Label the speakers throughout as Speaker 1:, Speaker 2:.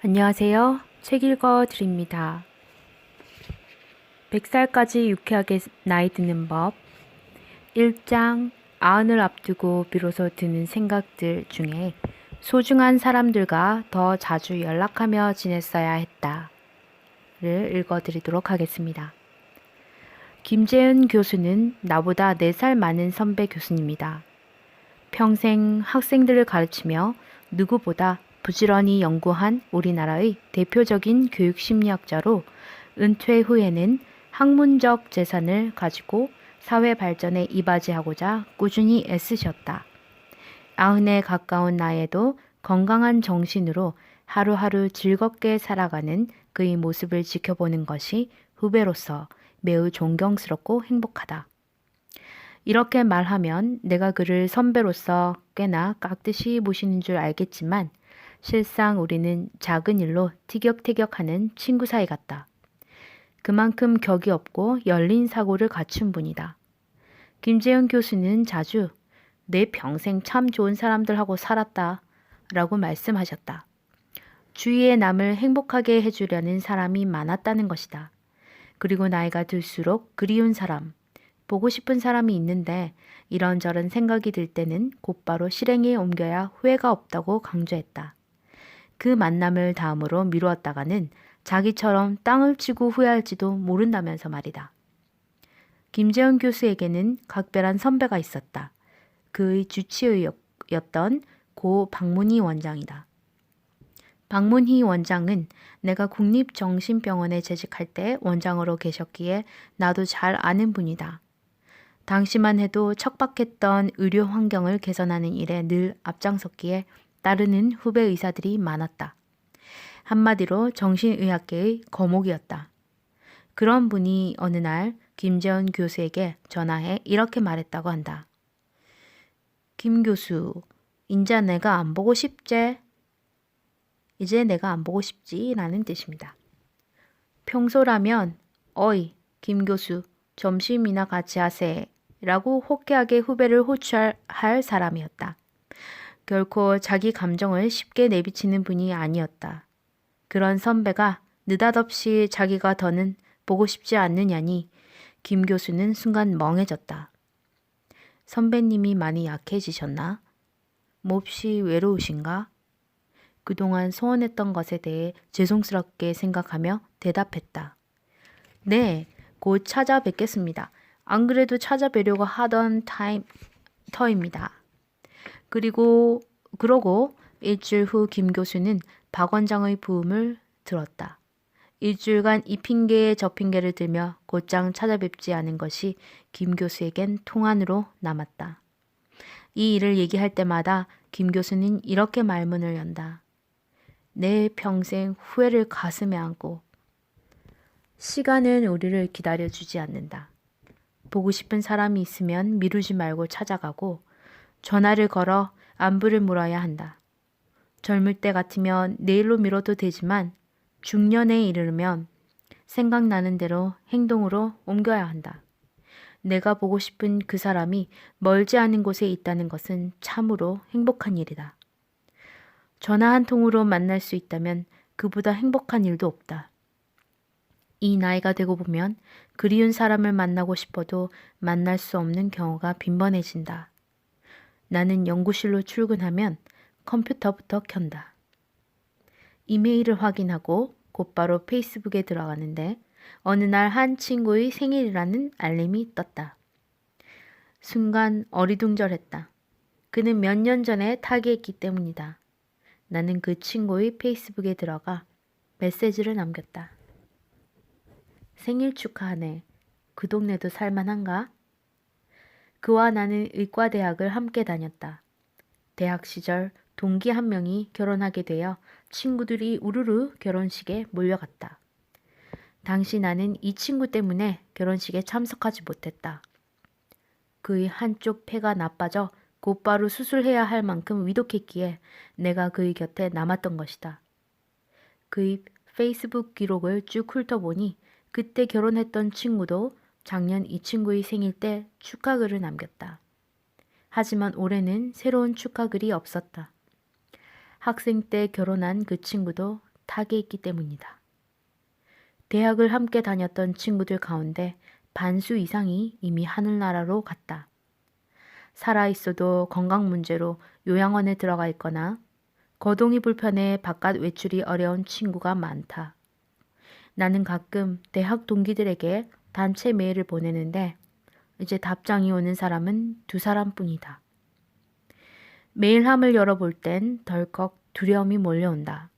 Speaker 1: 안녕하세요. 책 읽어 드립니다. 100살까지 유쾌하게 나이 드는 법 1장 아흔을 앞두고 비로소 드는 생각들 중에 소중한 사람들과 더 자주 연락하며 지냈어야 했다를 읽어 드리도록 하겠습니다. 김재은 교수는 나보다 4살 많은 선배 교수입니다. 평생 학생들을 가르치며 누구보다 부지런히 연구한 우리나라의 대표적인 교육 심리학자로 은퇴 후에는 학문적 재산을 가지고 사회 발전에 이바지하고자 꾸준히 애쓰셨다. 아흔에 가까운 나이에도 건강한 정신으로 하루하루 즐겁게 살아가는 그의 모습을 지켜보는 것이 후배로서 매우 존경스럽고 행복하다. 이렇게 말하면 내가 그를 선배로서 꽤나 깍듯이 모시는 줄 알겠지만 실상 우리는 작은 일로 티격태격하는 친구 사이 같다. 그만큼 격이 없고 열린 사고를 갖춘 분이다. 김재현 교수는 자주 내 평생 참 좋은 사람들하고 살았다. 라고 말씀하셨다. 주위의 남을 행복하게 해주려는 사람이 많았다는 것이다. 그리고 나이가 들수록 그리운 사람, 보고 싶은 사람이 있는데 이런저런 생각이 들 때는 곧바로 실행에 옮겨야 후회가 없다고 강조했다. 그 만남을 다음으로 미루었다가는 자기처럼 땅을 치고 후회할지도 모른다면서 말이다. 김재현 교수에게는 각별한 선배가 있었다. 그의 주치의였던 고 박문희 원장이다. 박문희 원장은 내가 국립정신병원에 재직할 때 원장으로 계셨기에 나도 잘 아는 분이다. 당시만 해도 척박했던 의료 환경을 개선하는 일에 늘 앞장섰기에 따르는 후배 의사들이 많았다. 한마디로 정신의학계의 거목이었다. 그런 분이 어느 날 김재원 교수에게 전화해 이렇게 말했다고 한다. 김 교수, 인자 내가 안 보고 싶제? 이제 내가 안 보고 싶지 라는 뜻입니다. 평소라면 어이 김 교수 점심이나 같이 하세 라고 호쾌하게 후배를 호출할 사람이었다. 결코 자기 감정을 쉽게 내비치는 분이 아니었다. 그런 선배가 느닷없이 자기가 더는 보고 싶지 않느냐니 김 교수는 순간 멍해졌다. 선배님이 많이 약해지셨나? 몹시 외로우신가? 그동안 소원했던 것에 대해 죄송스럽게 생각하며 대답했다. 네, 곧 찾아뵙겠습니다. 안 그래도 찾아뵈려고 하던 타임, 터입니다. 그리고, 그러고 일주일 후 김 교수는 박 원장의 부음을 들었다. 일주일간 이 핑계에 저 핑계를 들며 곧장 찾아뵙지 않은 것이 김 교수에겐 통안으로 남았다. 이 일을 얘기할 때마다 김 교수는 이렇게 말문을 연다. 내 평생 후회를 가슴에 안고 시간은 우리를 기다려주지 않는다. 보고 싶은 사람이 있으면 미루지 말고 찾아가고 전화를 걸어 안부를 물어야 한다. 젊을 때 같으면 내일로 미뤄도 되지만 중년에 이르면 생각나는 대로 행동으로 옮겨야 한다. 내가 보고 싶은 그 사람이 멀지 않은 곳에 있다는 것은 참으로 행복한 일이다. 전화 한 통으로 만날 수 있다면 그보다 행복한 일도 없다. 이 나이가 되고 보면 그리운 사람을 만나고 싶어도 만날 수 없는 경우가 빈번해진다. 나는 연구실로 출근하면 컴퓨터부터 켠다. 이메일을 확인하고 곧바로 페이스북에 들어가는데 어느 날 한 친구의 생일이라는 알림이 떴다. 순간 어리둥절했다. 그는 몇 년 전에 타계했기 때문이다. 나는 그 친구의 페이스북에 들어가 메시지를 남겼다. 생일 축하하네. 그 동네도 살만한가? 그와 나는 의과대학을 함께 다녔다. 대학 시절 동기 한 명이 결혼하게 되어 친구들이 우르르 결혼식에 몰려갔다. 당시 나는 이 친구 때문에 결혼식에 참석하지 못했다. 그의 한쪽 폐가 나빠져 곧바로 수술해야 할 만큼 위독했기에 내가 그의 곁에 남았던 것이다. 그의 페이스북 기록을 쭉 훑어보니 그때 결혼했던 친구도 작년 이 친구의 생일 때 축하글을 남겼다. 하지만 올해는 새로운 축하글이 없었다. 학생 때 결혼한 그 친구도 타개했기 때문이다. 대학을 함께 다녔던 친구들 가운데 반수 이상이 이미 하늘나라로 갔다. 살아있어도 건강 문제로 요양원에 들어가 있거나 거동이 불편해 바깥 외출이 어려운 친구가 많다. 나는 가끔 대학 동기들에게 단체 메일을 보내는데 이제 답장이 오는 사람은 두 사람뿐이다. 메일함을 열어볼 땐 덜컥 두려움이 몰려온다.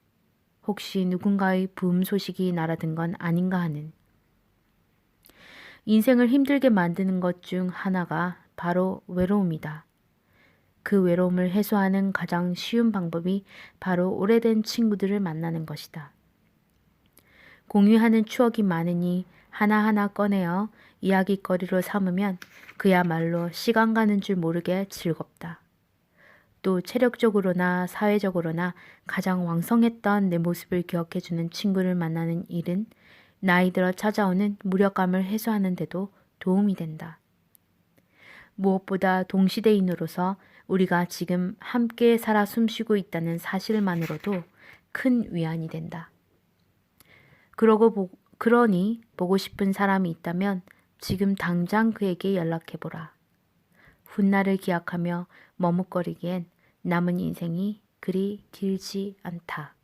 Speaker 1: 혹시 누군가의 부음 소식이 날아든 건 아닌가 하는. 인생을 힘들게 만드는 것 중 하나가 바로 외로움이다. 그 외로움을 해소하는 가장 쉬운 방법이 바로 오래된 친구들을 만나는 것이다. 공유하는 추억이 많으니 하나하나 꺼내어 이야기거리로 삼으면 그야말로 시간 가는 줄 모르게 즐겁다. 또 체력적으로나 사회적으로나 가장 왕성했던 내 모습을 기억해주는 친구를 만나는 일은 나이 들어 찾아오는 무력감을 해소하는 데도 도움이 된다. 무엇보다 동시대인으로서 우리가 지금 함께 살아 숨쉬고 있다는 사실만으로도 큰 위안이 된다. 그러고 보, 그러니 보고 싶은 사람이 있다면 지금 당장 그에게 연락해보라. 훗날을 기약하며 머뭇거리기엔 남은 인생이 그리 길지 않다.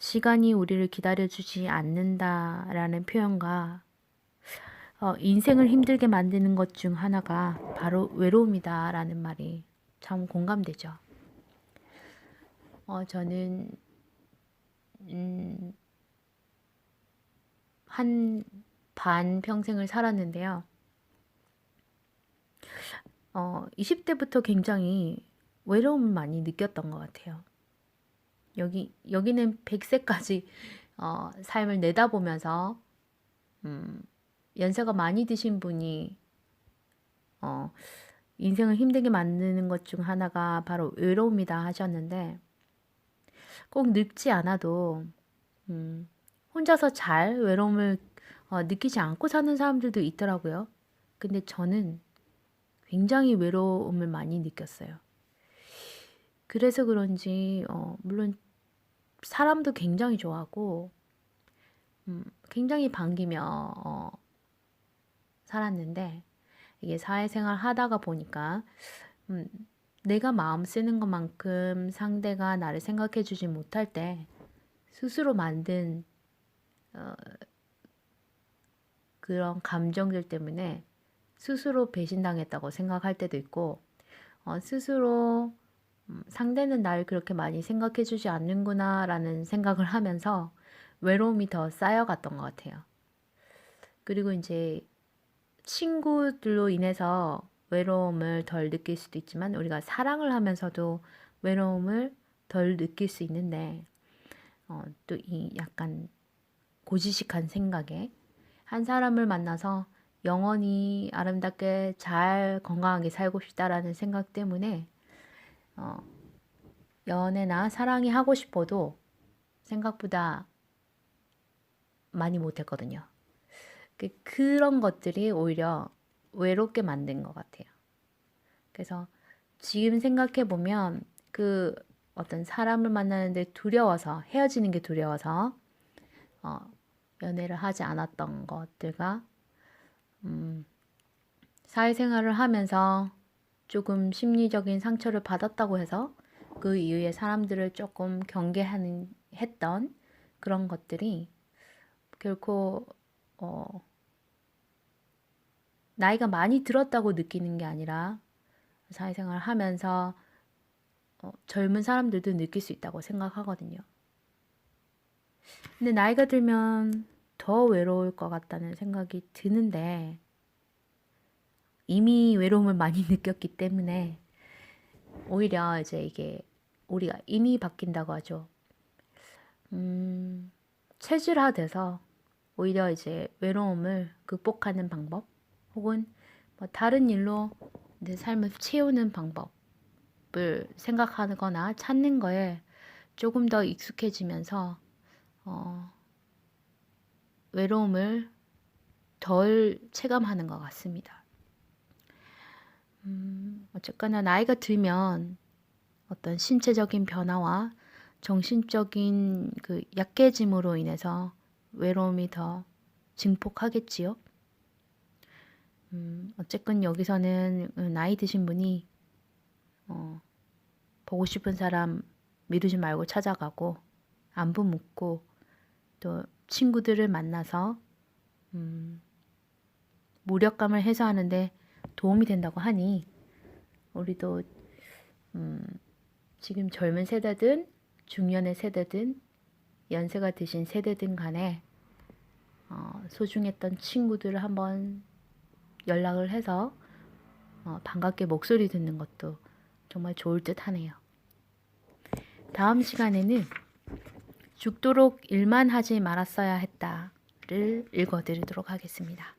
Speaker 1: 시간이 우리를 기다려주지 않는다라는 표현과 어, 인생을 힘들게 만드는 것 중 하나가 바로 외로움이다라는 말이 참 공감되죠. 어, 저는 음, 한 반 평생을 살았는데요. 어, 20대부터 굉장히 외로움을 많이 느꼈던 것 같아요. 여기, 여기는 100세까지 어, 삶을 내다보면서, 음, 연세가 많이 드신 분이, 어, 인생을 힘들게 만드는 것 중 하나가 바로 외로움이다 하셨는데, 꼭 늙지 않아도, 음, 혼자서 잘 외로움을 어, 느끼지 않고 사는 사람들도 있더라고요. 근데 저는 굉장히 외로움을 많이 느꼈어요. 그래서 그런지 어, 물론 사람도 굉장히 좋아하고 음, 굉장히 반기며 어, 살았는데 이게 사회생활 하다가 보니까 음, 내가 마음 쓰는 것만큼 상대가 나를 생각해 주지 못할 때 스스로 만든 어, 그런 감정들 때문에 스스로 배신당했다고 생각할 때도 있고 어, 스스로 음, 상대는 날 그렇게 많이 생각해 주지 않는구나 라는 생각을 하면서 외로움이 더 쌓여갔던 것 같아요. 그리고 이제 친구들로 인해서 외로움을 덜 느낄 수도 있지만 우리가 사랑을 하면서도 외로움을 덜 느낄 수 있는데 어, 또 이 약간 고지식한 생각에 한 사람을 만나서 영원히 아름답게 잘 건강하게 살고 싶다라는 생각 때문에 어, 연애나 사랑이 하고 싶어도 생각보다 많이 못했거든요. 그, 그런 것들이 오히려 외롭게 만든 것 같아요. 그래서 지금 생각해 보면 그 어떤 사람을 만나는데 두려워서 헤어지는 게 두려워서 어, 연애를 하지 않았던 것들과 음, 사회생활을 하면서 조금 심리적인 상처를 받았다고 해서 그 이후에 사람들을 조금 경계하는 했던 그런 것들이 결코 어, 나이가 많이 들었다고 느끼는 게 아니라 사회생활을 하면서 어, 젊은 사람들도 느낄 수 있다고 생각하거든요. 근데 나이가 들면 더 외로울 것 같다는 생각이 드는데 이미 외로움을 많이 느꼈기 때문에 오히려 이제 이게 우리가 인이 바뀐다고 하죠. 음, 체질화돼서 오히려 이제 외로움을 극복하는 방법 혹은 뭐 다른 일로 내 삶을 채우는 방법을 생각하거나 찾는 거에 조금 더 익숙해지면서 어, 외로움을 덜 체감하는 것 같습니다. 음, 어쨌거나 나이가 들면 어떤 신체적인 변화와 정신적인 그 약해짐으로 인해서 외로움이 더 증폭하겠지요. 음, 어쨌건 여기서는 나이 드신 분이 어, 보고 싶은 사람 미루지 말고 찾아가고 안부 묻고 또 친구들을 만나서 음, 무력감을 해소하는데 도움이 된다고 하니 우리도 음, 지금 젊은 세대든 중년의 세대든 연세가 드신 세대든 간에 어, 소중했던 친구들을 한번 연락을 해서 어, 반갑게 목소리 듣는 것도 정말 좋을 듯 하네요. 다음 시간에는 죽도록 일만 하지 말았어야 했다를 읽어드리도록 하겠습니다.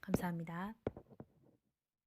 Speaker 1: 감사합니다.